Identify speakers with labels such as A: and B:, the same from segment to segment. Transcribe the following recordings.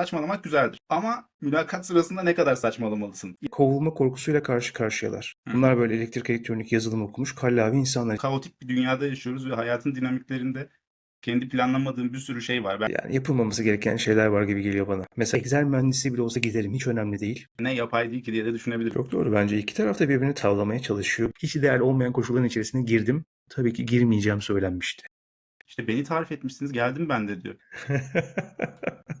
A: saçmalamak güzeldir. Ama mülakat sırasında ne kadar saçmalamalısın?
B: Kovulma korkusuyla karşı karşıyalar.
A: Hı.
B: Bunlar böyle elektrik elektronik yazılım okumuş kallavi insanlar.
A: Kaotik bir dünyada yaşıyoruz ve hayatın dinamiklerinde kendi planlamadığın bir sürü şey var. Ben
B: Yani yapılmaması gereken şeyler var gibi geliyor bana. Mesela Excel mühendisi bile olsa giderim hiç önemli değil.
A: ne yapay değil ki diye de düşünebilirim.
B: Çok doğru bence iki taraf da birbirini tavlamaya çalışıyor. Hiç ideal olmayan koşulların içerisine girdim. Tabii ki girmeyeceğim söylenmişti.
A: İşte beni tarif etmişsiniz geldim ben de diyor.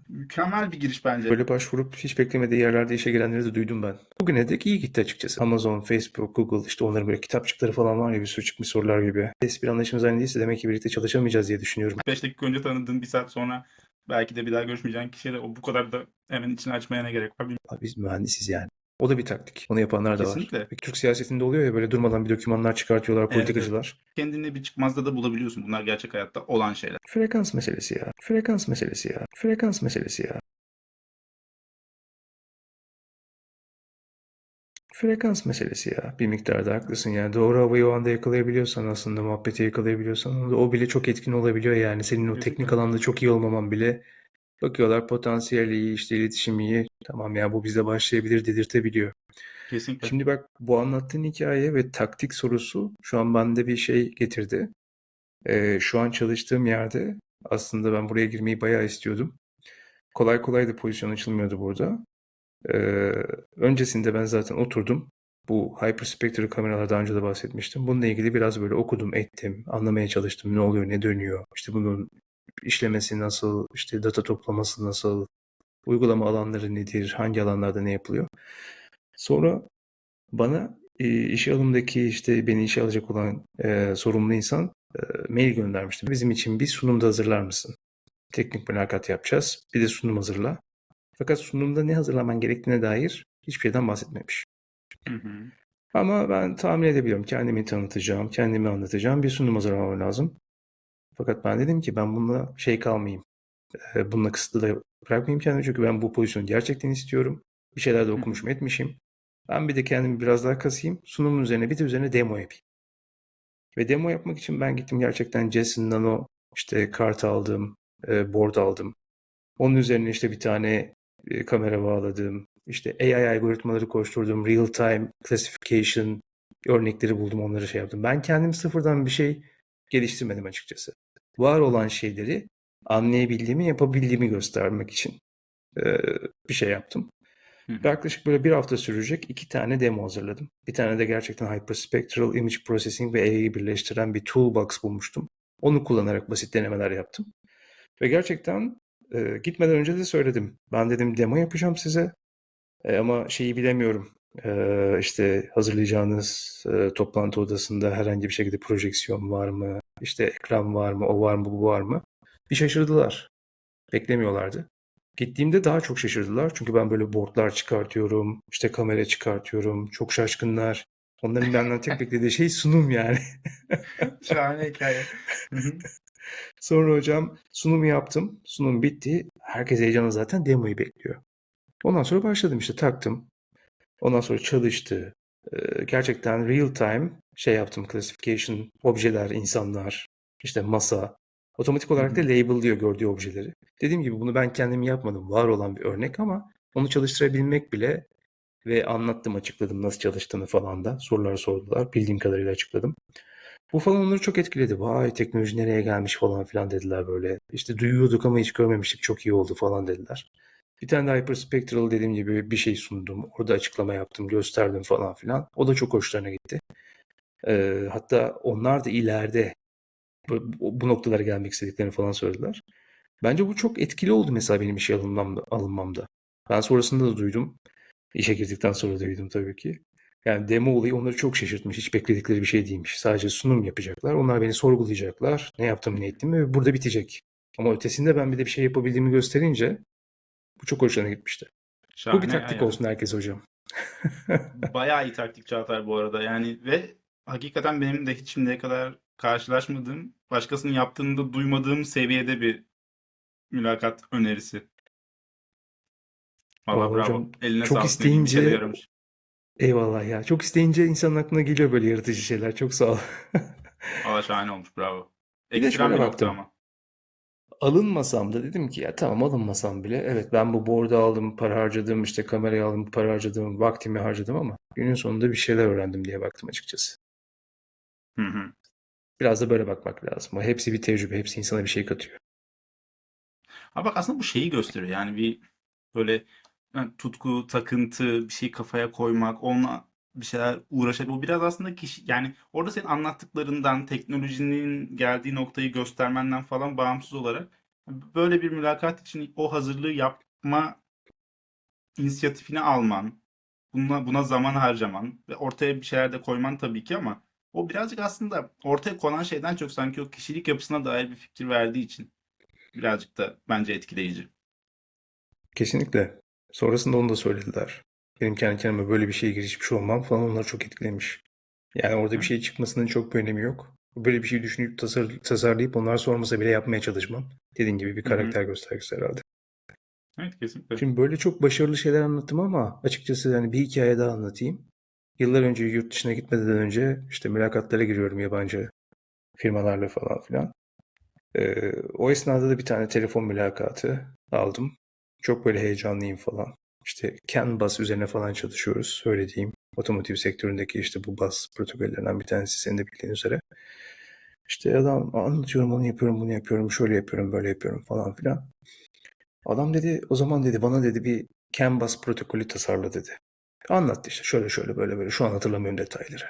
A: Mükemmel bir giriş bence.
B: Böyle başvurup hiç beklemediği yerlerde işe girenleri de duydum ben. Bugüne dek iyi gitti açıkçası. Amazon, Facebook, Google işte onların böyle kitapçıkları falan var ya bir sürü çıkmış sorular gibi. Espri anlayışımız aynı değilse demek ki birlikte çalışamayacağız diye düşünüyorum.
A: 5 dakika önce tanıdığın bir saat sonra belki de bir daha görüşmeyeceğin kişiye de o bu kadar da hemen içini açmaya ne gerek var bilmiyorum.
B: Abi biz mühendisiz yani. O da bir taktik. Onu yapanlar da
A: Kesinlikle.
B: var. Peki Türk siyasetinde oluyor ya böyle durmadan bir dokümanlar çıkartıyorlar
A: Evet,
B: politikacılar.
A: Kendine bir çıkmazda da bulabiliyorsun. Bunlar gerçek hayatta olan şeyler.
B: Frekans meselesi ya. Frekans meselesi ya. Frekans meselesi ya. Frekans meselesi ya. Bir miktarda haklısın yani. Doğru havayı o anda yakalayabiliyorsan aslında muhabbeti yakalayabiliyorsan o bile çok etkin olabiliyor yani. Senin o teknik alanda çok iyi olmaman bile bakıyorlar potansiyel iyi işte iletişim iyi. Tamam ya bu bize başlayabilir dedirtebiliyor.
A: Kesinlikle.
B: Şimdi bak bu anlattığın hikaye ve taktik sorusu şu an bende bir şey getirdi. Ee, şu an çalıştığım yerde aslında ben buraya girmeyi bayağı istiyordum. Kolay kolay da pozisyon açılmıyordu burada. Ee, öncesinde ben zaten oturdum. Bu hyperspectral kameralar daha önce de bahsetmiştim. Bununla ilgili biraz böyle okudum, ettim, anlamaya çalıştım. Ne oluyor, ne dönüyor, işte bunun işlemesi nasıl, işte data toplaması nasıl, uygulama alanları nedir, hangi alanlarda ne yapılıyor. Sonra bana e, işe alımdaki işte beni işe alacak olan e, sorumlu insan e, mail göndermişti. Bizim için bir sunum da hazırlar mısın? Teknik mülakat yapacağız. Bir de sunum hazırla. Fakat sunumda ne hazırlaman gerektiğine dair hiçbir şeyden bahsetmemiş.
A: Hı hı.
B: Ama ben tahmin edebiliyorum. Kendimi tanıtacağım, kendimi anlatacağım. Bir sunum hazırlamam lazım. Fakat ben dedim ki ben bununla şey kalmayayım. E, bununla kısıtlı bırakmayayım kendimi. Çünkü ben bu pozisyonu gerçekten istiyorum. Bir şeyler de okumuşum, etmişim. Ben bir de kendimi biraz daha kasayım. Sunumun üzerine bir de üzerine demo yapayım. Ve demo yapmak için ben gittim gerçekten Jason Nano işte kart aldım, e, board aldım. Onun üzerine işte bir tane e, kamera bağladım. İşte AI algoritmaları koşturdum. Real time classification örnekleri buldum. Onları şey yaptım. Ben kendim sıfırdan bir şey geliştirmedim açıkçası. Var olan şeyleri anlayabildiğimi, yapabildiğimi göstermek için e, bir şey yaptım.
A: Hı hı.
B: Yaklaşık böyle bir hafta sürecek iki tane demo hazırladım. Bir tane de gerçekten Hyperspectral Image Processing ve AI'yi birleştiren bir toolbox bulmuştum. Onu kullanarak basit denemeler yaptım. Ve gerçekten e, gitmeden önce de söyledim. Ben dedim demo yapacağım size. E, ama şeyi bilemiyorum. E, işte hazırlayacağınız e, toplantı odasında herhangi bir şekilde projeksiyon var mı? İşte ekran var mı? O var mı? Bu var mı? Bir şaşırdılar. Beklemiyorlardı. Gittiğimde daha çok şaşırdılar. Çünkü ben böyle boardlar çıkartıyorum, işte kamera çıkartıyorum. Çok şaşkınlar. Onların benden tek beklediği şey sunum yani.
A: Şahane hikaye.
B: Sonra hocam sunumu yaptım. Sunum bitti. Herkes heyecanla zaten demoyu bekliyor. Ondan sonra başladım işte taktım. Ondan sonra çalıştı. Ee, gerçekten real time şey yaptım. Classification, objeler, insanlar, işte masa. Otomatik olarak da label'lıyor gördüğü objeleri. Dediğim gibi bunu ben kendim yapmadım. Var olan bir örnek ama onu çalıştırabilmek bile ve anlattım, açıkladım nasıl çalıştığını falan da. Sorular sordular. Bildiğim kadarıyla açıkladım. Bu falan onları çok etkiledi. Vay teknoloji nereye gelmiş falan filan dediler böyle. İşte duyuyorduk ama hiç görmemiştik. Çok iyi oldu falan dediler. Bir tane de Hyperspectral dediğim gibi bir şey sundum. Orada açıklama yaptım, gösterdim falan filan. O da çok hoşlarına gitti. Ee, hatta onlar da ileride bu, noktalara gelmek istediklerini falan söylediler. Bence bu çok etkili oldu mesela benim işe alınmamda. alınmamda. Ben sonrasında da duydum. İşe girdikten sonra da duydum tabii ki. Yani demo olayı onları çok şaşırtmış. Hiç bekledikleri bir şey değilmiş. Sadece sunum yapacaklar. Onlar beni sorgulayacaklar. Ne yaptım ne ettim ve burada bitecek. Ama ötesinde ben bir de bir şey yapabildiğimi gösterince bu çok hoşlarına gitmişti.
A: Şahane
B: bu bir taktik
A: yani.
B: olsun herkes hocam.
A: Bayağı iyi taktik Çağatay bu arada. Yani ve hakikaten benim de hiç şimdiye kadar karşılaşmadığım, başkasının yaptığını da duymadığım seviyede bir mülakat önerisi. Valla
B: Vallahi
A: bravo.
B: hocam,
A: Eline
B: çok
A: sağlık.
B: isteyince-
A: yaramış.
B: Eyvallah ya. Çok isteyince insanın aklına geliyor böyle yaratıcı şeyler. Çok sağ ol.
A: Valla şahane olmuş. Bravo. Ekstrem bir
B: baktım.
A: ama.
B: alınmasam da dedim ki ya tamam alınmasam bile evet ben bu board'u aldım, para harcadım, işte kamerayı aldım, para harcadım, vaktimi harcadım ama günün sonunda bir şeyler öğrendim diye baktım açıkçası.
A: Hı hı.
B: Biraz da böyle bakmak lazım. Hepsi bir tecrübe, hepsi insana bir şey katıyor.
A: Ama bak aslında bu şeyi gösteriyor. Yani bir böyle yani tutku, takıntı, bir şey kafaya koymak, onunla bir şeyler uğraşmak. Bu biraz aslında kişi yani orada senin anlattıklarından, teknolojinin geldiği noktayı göstermenden falan bağımsız olarak böyle bir mülakat için o hazırlığı yapma inisiyatifini alman, buna, buna zaman harcaman ve ortaya bir şeyler de koyman tabii ki ama o birazcık aslında ortaya konan şeyden çok sanki o kişilik yapısına dair bir fikir verdiği için birazcık da bence etkileyici.
B: Kesinlikle. Sonrasında onu da söylediler. Benim kendi kendime böyle bir şeye girişmiş olmam falan onları çok etkilemiş. Yani orada bir şey çıkmasının çok bir önemi yok. Böyle bir şey düşünüp tasar, tasarlayıp onlar sormasa bile yapmaya çalışmam. Dediğin gibi bir karakter göstergesi herhalde.
A: Evet kesinlikle.
B: Şimdi böyle çok başarılı şeyler anlattım ama açıkçası hani bir hikaye daha anlatayım. Yıllar önce yurt dışına gitmeden önce işte mülakatlara giriyorum yabancı firmalarla falan filan. Ee, o esnada da bir tane telefon mülakatı aldım. Çok böyle heyecanlıyım falan. İşte CAN bus üzerine falan çalışıyoruz. Öyle diyeyim. Otomotiv sektöründeki işte bu bus protokollerinden bir tanesi senin de bildiğin üzere. İşte adam anlatıyorum onu yapıyorum bunu yapıyorum şöyle yapıyorum böyle yapıyorum falan filan. Adam dedi o zaman dedi bana dedi bir CAN bus protokolü tasarla dedi. Anlattı işte şöyle şöyle böyle böyle şu an hatırlamıyorum detayları.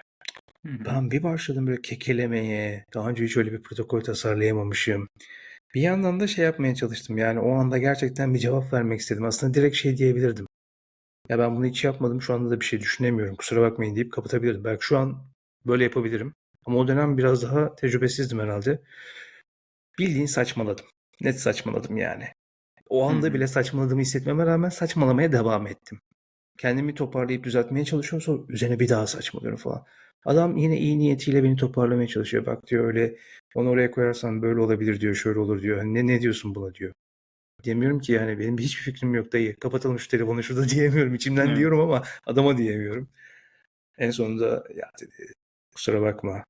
A: Hı hı.
B: Ben bir başladım böyle kekelemeye. Daha önce hiç öyle bir protokol tasarlayamamışım. Bir yandan da şey yapmaya çalıştım. Yani o anda gerçekten bir cevap vermek istedim. Aslında direkt şey diyebilirdim. Ya ben bunu hiç yapmadım. Şu anda da bir şey düşünemiyorum. Kusura bakmayın deyip kapatabilirdim. Belki şu an böyle yapabilirim. Ama o dönem biraz daha tecrübesizdim herhalde. Bildiğin saçmaladım. Net saçmaladım yani. O anda
A: Hı hı.
B: bile saçmaladığımı hissetmeme rağmen saçmalamaya devam ettim. Kendimi toparlayıp düzeltmeye çalışıyorum sonra üzerine bir daha saçmalıyorum falan. Adam yine iyi niyetiyle beni toparlamaya çalışıyor. Bak diyor öyle onu oraya koyarsan böyle olabilir diyor, şöyle olur diyor. Hani ne ne diyorsun buna diyor. Diyemiyorum ki yani benim hiçbir fikrim yok dayı. Kapatalım şu telefonu şurada diyemiyorum. İçimden
A: Evet.
B: diyorum ama adama diyemiyorum. En sonunda ya dedi kusura bakma.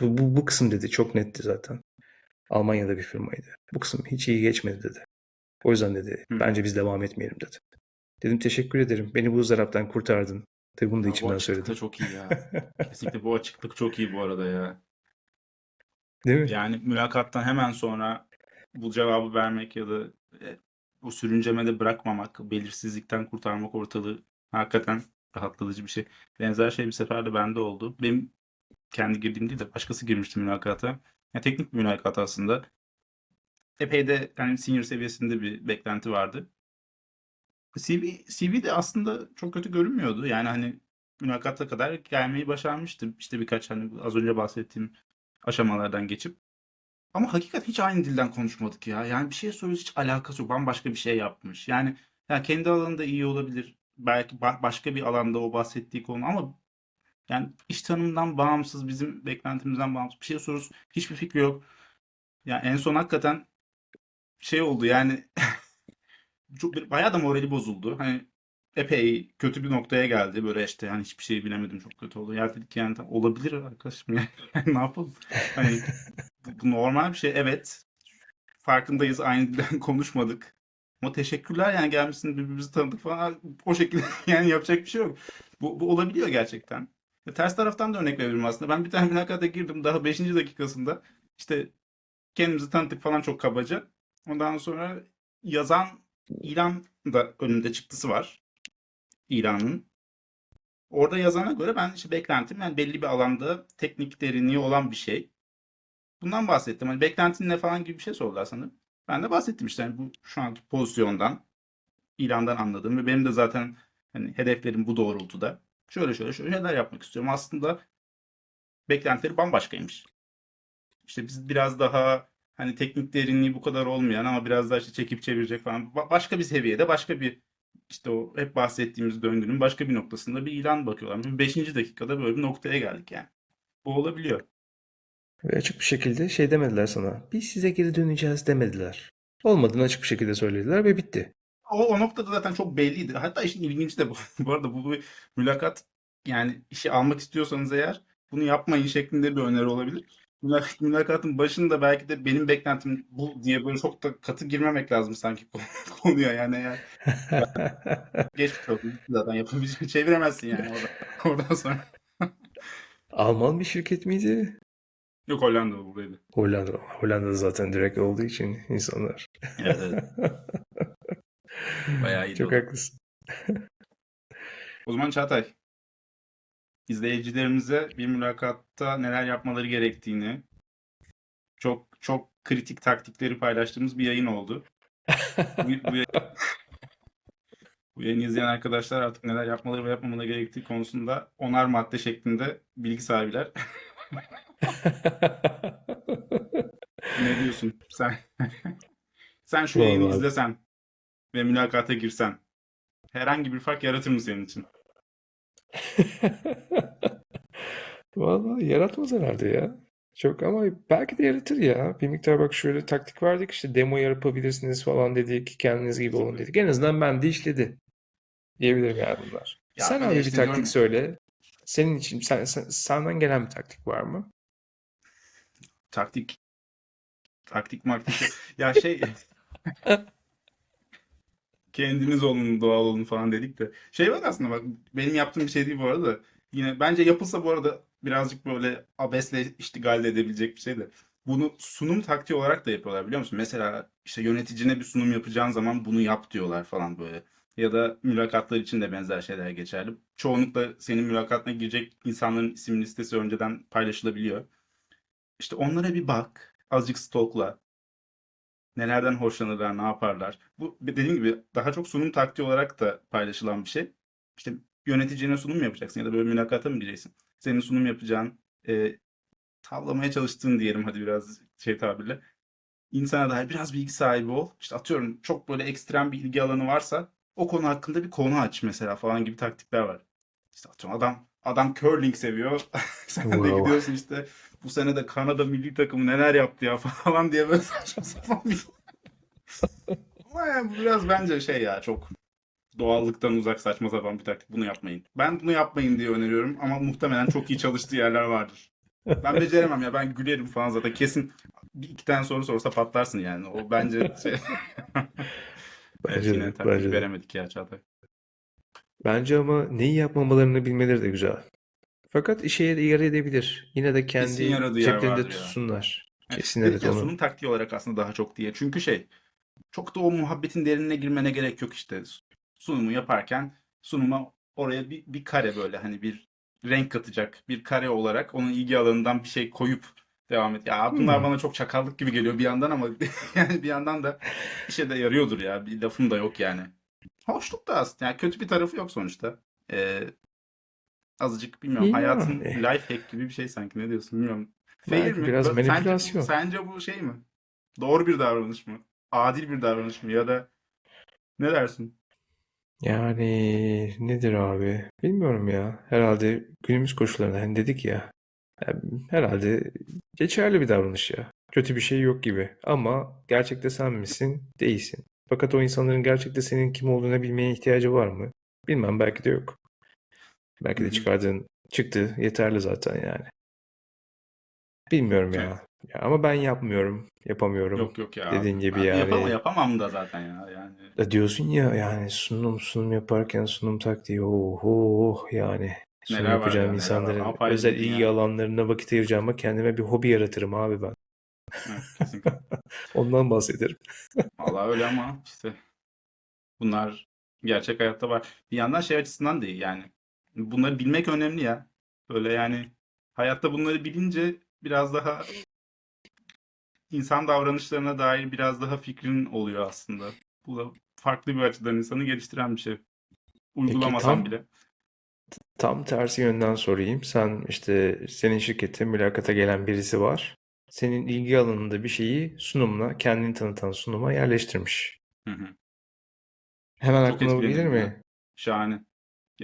B: Bu, bu, bu kısım dedi çok netti zaten. Almanya'da bir firmaydı. Bu kısım hiç iyi geçmedi dedi. O yüzden dedi
A: Hı.
B: bence biz devam etmeyelim dedi. Dedim teşekkür ederim. Beni bu ızdıraptan kurtardın. Tabii bunu da
A: Ya bu
B: içimden
A: açıklık da
B: söyledim.
A: çok iyi ya. Kesinlikle bu açıklık çok iyi bu arada ya.
B: Değil mi?
A: Yani mülakattan hemen sonra bu cevabı vermek ya da e, bu sürüncemede bırakmamak, belirsizlikten kurtarmak ortalığı hakikaten rahatlatıcı bir şey. Benzer şey bir sefer de bende oldu. Benim kendi girdiğim değil de başkası girmişti mülakata. Ya teknik bir mülakat aslında. Epey de yani senior seviyesinde bir beklenti vardı. CV, CV de aslında çok kötü görünmüyordu. Yani hani mülakata kadar gelmeyi başarmıştım. İşte birkaç hani az önce bahsettiğim aşamalardan geçip. Ama hakikat hiç aynı dilden konuşmadık ya. Yani bir şeye soruyoruz hiç alakası yok. Bambaşka bir şey yapmış. Yani ya kendi alanında iyi olabilir. Belki ba- başka bir alanda o bahsettiği konu ama yani iş tanımından bağımsız, bizim beklentimizden bağımsız bir şey soruyoruz. Hiçbir fikri yok. Yani en son hakikaten şey oldu yani çok bayağı da morali bozuldu. Hani epey kötü bir noktaya geldi. Böyle işte yani hiçbir şey bilemedim çok kötü oldu. Ya dedik yani olabilir arkadaşım yani, ne yapalım? Hani bu, bu normal bir şey evet. Farkındayız aynı dilden konuşmadık. Ama teşekkürler yani gelmişsiniz birbirimizi tanıdık falan. O şekilde yani yapacak bir şey yok. Bu, bu olabiliyor gerçekten. Ya ters taraftan da örnek verebilirim aslında. Ben bir tane mülakata girdim daha 5. dakikasında. İşte kendimizi tanıttık falan çok kabaca. Ondan sonra yazan ilan da önümde çıktısı var. İlanın. Orada yazana göre ben işte beklentim yani belli bir alanda teknik derinliği olan bir şey. Bundan bahsettim. Hani beklentin ne falan gibi bir şey sordular sanırım. Ben de bahsettim işte hani bu şu anki pozisyondan, ilandan anladığım ve benim de zaten hani hedeflerim bu doğrultuda. Şöyle şöyle şöyle şeyler yapmak istiyorum. Aslında beklentileri bambaşkaymış. İşte biz biraz daha hani teknik derinliği bu kadar olmayan ama biraz daha işte çekip çevirecek falan ba- başka bir seviyede başka bir işte o hep bahsettiğimiz döngünün başka bir noktasında bir ilan bakıyorlar. Beşinci dakikada böyle bir noktaya geldik yani. Bu olabiliyor.
B: Ve açık bir şekilde şey demediler sana. Biz size geri döneceğiz demediler. Olmadığını açık bir şekilde söylediler ve bitti.
A: O, o noktada zaten çok belliydi. Hatta işin ilginci de bu. Bu arada bu bir mülakat yani işi almak istiyorsanız eğer bunu yapmayın şeklinde bir öneri olabilir. Mülakat, mülakatın başında belki de benim beklentim bu diye böyle çok da katı girmemek lazım sanki konuya yani eğer geçmiş olsun zaten yapabileceğini çeviremezsin yani oradan, oradan sonra.
B: Alman bir şirket miydi?
A: Yok Hollanda'da buradaydı.
B: Hollanda. Hollanda'da zaten direkt olduğu için insanlar.
A: Evet, evet. Bayağı o
B: Çok
A: da.
B: haklısın.
A: O zaman Çağatay, izleyicilerimize bir mülakatta neler yapmaları gerektiğini, çok çok kritik taktikleri paylaştığımız bir yayın oldu. Bu, bu, yayın- bu yayını izleyen arkadaşlar artık neler yapmaları ve yapmamaları gerektiği konusunda onar madde şeklinde bilgi sahibiler. Ne diyorsun? Sen sen şu yayını
B: Vallahi-
A: izlesen ve mülakata girsen herhangi bir fark yaratır mı senin için?
B: Vallahi yaratmaz herhalde ya. Çok ama belki de yaratır ya. Bir miktar bak şöyle taktik verdik işte demo yapabilirsiniz falan dedik. Kendiniz gibi olun dedik. En azından ben de işledi. Diyebilirim yani bunlar.
A: Ya
B: Sen abi bir taktik söyle. Senin için sen, sen- senden gelen bir taktik var mı?
A: Taktik taktik maktik ya şey kendiniz olun doğal olun falan dedik de şey var aslında bak benim yaptığım bir şey değil bu arada yine bence yapılsa bu arada birazcık böyle abesle iştigal edebilecek bir şey de bunu sunum taktiği olarak da yapıyorlar biliyor musun? Mesela işte yöneticine bir sunum yapacağın zaman bunu yap diyorlar falan böyle. Ya da mülakatlar için de benzer şeyler geçerli. Çoğunlukla senin mülakatına girecek insanların isim listesi önceden paylaşılabiliyor. İşte onlara bir bak. Azıcık stalkla. Nelerden hoşlanırlar, ne yaparlar. Bu dediğim gibi daha çok sunum taktiği olarak da paylaşılan bir şey. İşte yöneticine sunum mu yapacaksın ya da böyle mülakata mı gireceksin? Senin sunum yapacağın, e, tavlamaya çalıştığın diyelim hadi biraz şey tabirle. İnsana dair biraz bilgi sahibi ol. İşte atıyorum çok böyle ekstrem bir ilgi alanı varsa o konu hakkında bir konu aç mesela falan gibi taktikler var. İşte atıyorum adam adam curling seviyor. Sen de
B: Wow.
A: gidiyorsun işte bu sene de Kanada milli takımı neler yaptı ya falan diye böyle saçma sapan bir Ama yani bu biraz bence şey ya çok doğallıktan uzak saçma sapan bir taktik. Bunu yapmayın. Ben bunu yapmayın diye öneriyorum ama muhtemelen çok iyi çalıştığı yerler vardır. Ben beceremem ya ben gülerim falan zaten kesin bir iki tane soru sorsa patlarsın yani. O bence şey...
B: Bence de, bence de.
A: veremedik ya Çağatay.
B: Bence ama neyi yapmamalarını bilmeleri de güzel. Fakat işe yarayabilir. Yine de kendi
A: Kesin yaradığı yer
B: ceplerinde
A: vardır ya.
B: tutsunlar. Kesin evet onu.
A: sunum taktiği olarak aslında daha çok diye. Çünkü şey çok da o muhabbetin derinine girmene gerek yok işte. Sunumu yaparken sunuma oraya bir, bir kare böyle hani bir renk katacak bir kare olarak onun ilgi alanından bir şey koyup devam et. Ya bunlar
B: Hmm.
A: bana çok çakallık gibi geliyor bir yandan ama yani bir yandan da işe de yarıyordur ya. Bir lafım da yok yani. Hoşluk da aslında. Yani kötü bir tarafı yok sonuçta. Ee, azıcık bilmiyorum
B: İyi
A: hayatın
B: yani.
A: life hack gibi bir şey sanki ne diyorsun bilmiyorum.
B: Belki
A: mi?
B: biraz
A: Sence bu-
B: manipülasyon.
A: Sence, bu şey mi? Doğru bir davranış mı? Adil bir davranış mı? Ya da ne dersin?
B: Yani nedir abi? Bilmiyorum ya. Herhalde günümüz koşullarında hani dedik ya. yani herhalde geçerli bir davranış ya. Kötü bir şey yok gibi. Ama gerçekte sen misin? Değilsin. Fakat o insanların gerçekte senin kim olduğunu bilmeye ihtiyacı var mı? Bilmem belki de yok. Belki de çıkardığın çıktı yeterli zaten yani. Bilmiyorum ya. Ya ama ben yapmıyorum. Yapamıyorum.
A: Yok yok ya.
B: Dediğin gibi
A: Ben
B: yani.
A: Yapamam, yapamam da zaten ya. Yani
B: Da diyorsun ya yani sunum sunum yaparken sunum taktiği oho yani sunum
A: Neler
B: yapacağım
A: ya, neler var.
B: insanların özel ilgi
A: dünya.
B: alanlarına vakit ayıracağıma kendime bir hobi yaratırım abi ben.
A: evet.
B: Ondan bahsederim.
A: Vallahi öyle ama işte bunlar gerçek hayatta var. Bir yandan şey açısından da iyi yani. Bunları bilmek önemli ya. Böyle yani hayatta bunları bilince biraz daha insan davranışlarına dair biraz daha fikrin oluyor aslında. Bu da farklı bir açıdan insanı geliştiren bir şey. Uygulamasan
B: tam-
A: bile.
B: Tam tersi yönden sorayım. Sen işte senin şirkete mülakata gelen birisi var. Senin ilgi alanında bir şeyi sunumla kendini tanıtan sunuma yerleştirmiş.
A: Hı hı.
B: Hemen
A: Çok
B: aklına bu gelir mi?
A: Şahane.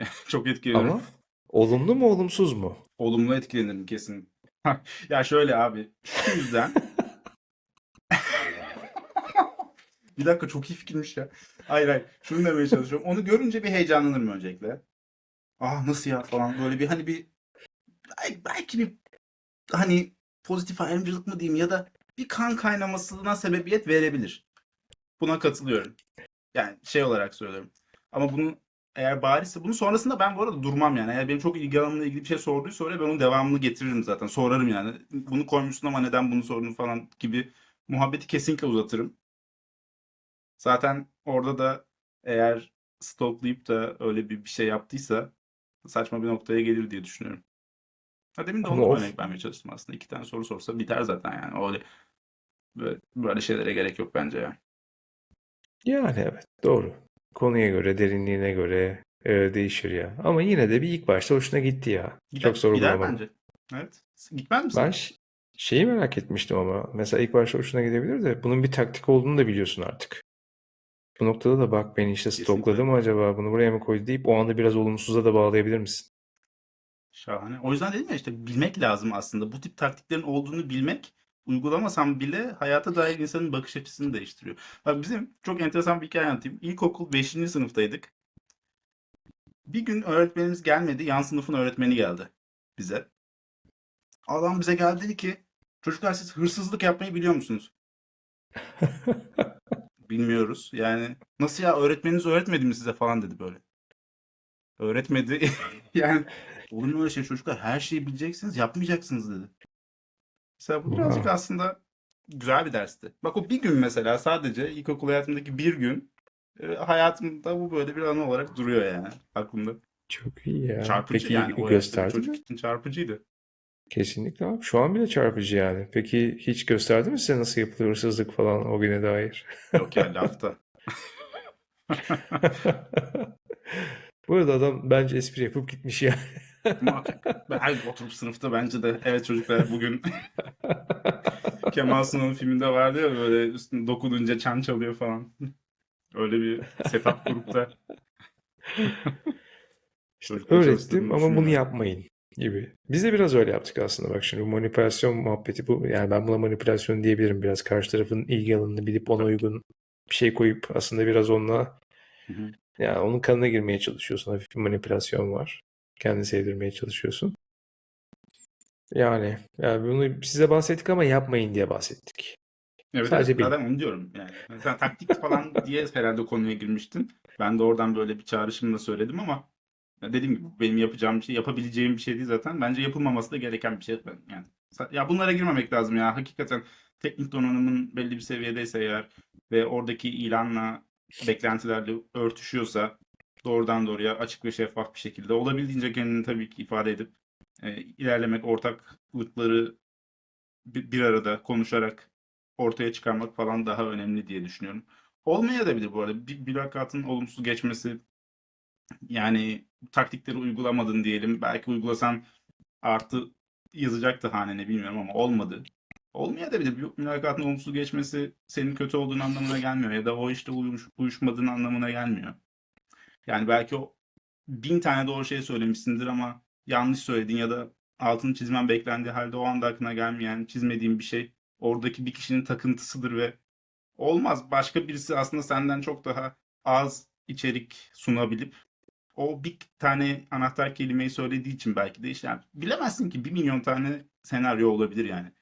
A: Çok etkilenirim.
B: Ama olumlu mu olumsuz mu?
A: Olumlu etkilenirim kesin. ya şöyle abi. Şu yüzden. bir dakika çok iyi fikirmiş ya. Hayır hayır. Şunu demeye çalışıyorum. Onu görünce bir heyecanlanırım öncelikle. Ah nasıl ya falan böyle bir hani bir belki bir hani pozitif ayrımcılık mı diyeyim ya da bir kan kaynamasına sebebiyet verebilir. Buna katılıyorum. Yani şey olarak söylüyorum. Ama bunu eğer barizse bunu sonrasında ben bu arada durmam yani. Eğer benim çok ilgi alanımla ilgili bir şey sorduysa oraya ben onun devamını getiririm zaten. Sorarım yani. Bunu koymuşsun ama neden bunu sordun falan gibi muhabbeti kesinlikle uzatırım. Zaten orada da eğer stoklayıp da öyle bir, bir şey yaptıysa saçma bir noktaya gelir diye düşünüyorum. Ha demin de onu
B: of-
A: örnek vermeye çalıştım aslında. İki tane soru sorsa biter zaten yani. Öyle böyle, böyle şeylere gerek yok bence ya.
B: Yani evet doğru. Konuya göre, derinliğine göre e, değişir ya. Ama yine de bir ilk başta hoşuna gitti ya.
A: Gider,
B: Çok
A: gider
B: sorgulamadım.
A: bence. Evet. Gitmez misin?
B: Ben ş- şeyi merak etmiştim ama mesela ilk başta hoşuna gidebilir de bunun bir taktik olduğunu da biliyorsun artık. Bu noktada da bak beni işte
A: Kesinlikle.
B: stokladı mı acaba bunu buraya mı koydu deyip o anda biraz olumsuza da bağlayabilir misin?
A: Şahane. O yüzden dedim ya işte bilmek lazım aslında. Bu tip taktiklerin olduğunu bilmek uygulamasam bile hayata dair insanın bakış açısını değiştiriyor. Bak bizim çok enteresan bir hikaye anlatayım. İlkokul 5. sınıftaydık. Bir gün öğretmenimiz gelmedi. Yan sınıfın öğretmeni geldi bize. Adam bize geldi dedi ki çocuklar siz hırsızlık yapmayı biliyor musunuz? Bilmiyoruz. Yani nasıl ya öğretmeniniz öğretmedi mi size falan dedi böyle. Öğretmedi. yani olur mu öyle şey çocuklar her şeyi bileceksiniz yapmayacaksınız dedi. Mesela bu birazcık aslında güzel bir dersti. Bak o bir gün mesela sadece ilkokul hayatımdaki bir gün e, hayatımda bu böyle bir anı olarak duruyor yani aklımda.
B: Çok iyi ya.
A: Çarpıcı
B: Peki
A: yani o yaşta bir
B: gösterdi
A: çocuk için çarpıcıydı.
B: Kesinlikle abi. Şu an bile çarpıcı yani. Peki hiç gösterdi mi size nasıl yapılır hırsızlık falan o güne dair?
A: Yok ya lafta.
B: Bu arada adam bence espri yapıp gitmiş yani.
A: Muhakkak. Ben oturup sınıfta bence de evet çocuklar bugün Kemal Sunal'ın filminde vardı ya böyle üstüne dokununca çan çalıyor falan. Öyle bir setup grupta. Çocukları
B: Öğrettim ama bunu yapmayın gibi. Biz de biraz öyle yaptık aslında. Bak şimdi bu manipülasyon muhabbeti bu. Yani ben buna manipülasyon diyebilirim. Biraz karşı tarafın ilgi alanını bilip ona uygun bir şey koyup aslında biraz onunla
A: Hı hı.
B: yani onun kanına girmeye çalışıyorsun. Hafif bir manipülasyon var. Kendini sevdirmeye çalışıyorsun. Yani, yani bunu size bahsettik ama yapmayın diye bahsettik.
A: Evet,
B: Sadece
A: evet zaten onu diyorum yani. Sen taktik falan diye herhalde konuya girmiştin. Ben de oradan böyle bir çağrışımla söyledim ama ya dediğim gibi benim yapacağım bir şey, yapabileceğim bir şey değil zaten. Bence yapılmaması da gereken bir şey. Yani ya bunlara girmemek lazım ya. Hakikaten teknik donanımın belli bir seviyedeyse eğer ve oradaki ilanla beklentilerle örtüşüyorsa doğrudan doğruya açık ve şeffaf bir şekilde olabildiğince kendini tabii ki ifade edip e, ilerlemek, ortaklıkları bir, bir arada konuşarak ortaya çıkarmak falan daha önemli diye düşünüyorum. Olmaya da bilir bu arada. Bir mülakatın olumsuz geçmesi yani taktikleri uygulamadın diyelim. Belki uygulasan artı yazacaktı hanene bilmiyorum ama olmadı. Olmaya da bilir. Bir mülakatın olumsuz geçmesi senin kötü olduğun anlamına gelmiyor ya da o işte uyuş, uyuşmadığın anlamına gelmiyor. Yani belki o bin tane doğru şey söylemişsindir ama yanlış söyledin ya da altını çizmen beklendiği halde o anda aklına gelmeyen, çizmediğin bir şey oradaki bir kişinin takıntısıdır ve olmaz. Başka birisi aslında senden çok daha az içerik sunabilip o bir tane anahtar kelimeyi söylediği için belki de işte yani bilemezsin ki bir milyon tane senaryo olabilir yani.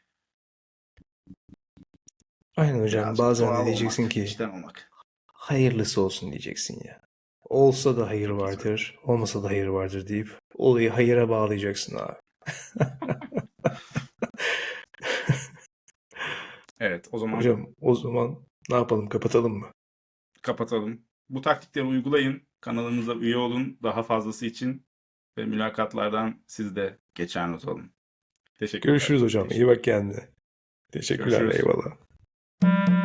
B: Aynen hocam.
A: Birazcık
B: Bazen de diyeceksin
A: olmak,
B: ki
A: olmak.
B: hayırlısı olsun diyeceksin ya. Olsa da hayır vardır, olmasa da hayır vardır deyip olayı hayıra bağlayacaksın abi.
A: Evet o zaman
B: Hocam o zaman ne yapalım kapatalım mı?
A: kapatalım. Bu taktikleri uygulayın. Kanalımıza üye olun. Daha fazlası için ve mülakatlardan siz de geçer not alın. Teşekkürler.
B: Görüşürüz hocam. İyi bak kendine. Teşekkürler.
A: Görüşürüz.
B: Eyvallah.